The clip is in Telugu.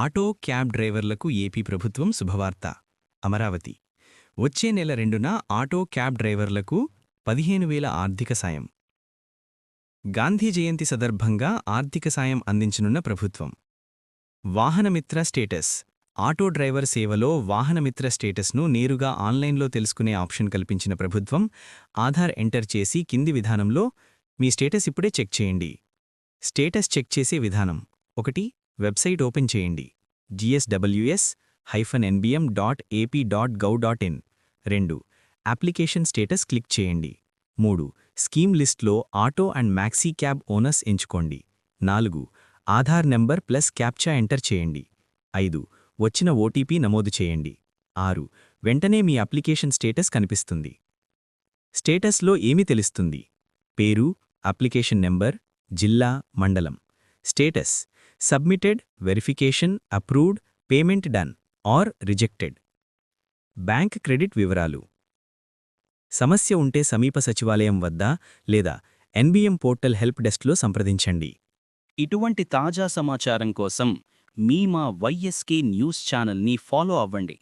ఆటో క్యాబ్ డ్రైవర్లకు ఏపీ ప్రభుత్వం శుభవార్త. అమరావతి. వచ్చే నెల రెండున ఆటో క్యాబ్ డ్రైవర్లకు పదిహేను వేల ఆర్థిక సాయం. గాంధీ జయంతి సందర్భంగా ఆర్థిక సాయం అందించనున్న ప్రభుత్వం. వాహనమిత్ర స్టేటస్. ఆటో డ్రైవర్ సేవలో వాహనమిత్ర స్టేటస్ను నేరుగా ఆన్లైన్లో తెలుసుకునే ఆప్షన్ కల్పించిన ప్రభుత్వం ఆధార్ ఎంటర్ చేసి కింది విధానంలో మీ స్టేటస్ ఇప్పుడే చెక్ చేయండి. స్టేటస్ చెక్ చేసే విధానం. ఒకటి వెబ్సైట్ ఓపెన్ చేయండి. GSWS hyphen NBM dot AP dot gov dot in రెండు అప్లికేషన్ స్టేటస్ క్లిక్ చేయండి. మూడు స్కీమ్ లిస్ట్లో auto and maxi cab owners ఎంచుకోండి. నాలుగు Aadhaar number plus captcha enter చేయండి. ఐదు వచ్చిన ఓటీపీ నమోదు చేయండి. ఆరు వెంటనే మీ అప్లికేషన్ స్టేటస్ కనిపిస్తుంది. స్టేటస్లో ఏమి తెలుస్తుంది? పేరు అప్లికేషన్ నెంబర్ జిల్లా మండలం. Status submitted verification approved payment done or rejected. Bank credit వివరాలు. సమస్య ఉంటే సమీప సచివాలయం వద్ద లేదా ఎన్బిఎం పోర్టల్ హెల్ప్ డెస్క్లో సంప్రదించండి. ఇటువంటి తాజా సమాచారం కోసం మీ మా వైఎస్కే న్యూస్ ఛానల్ని ఫాలో అవ్వండి.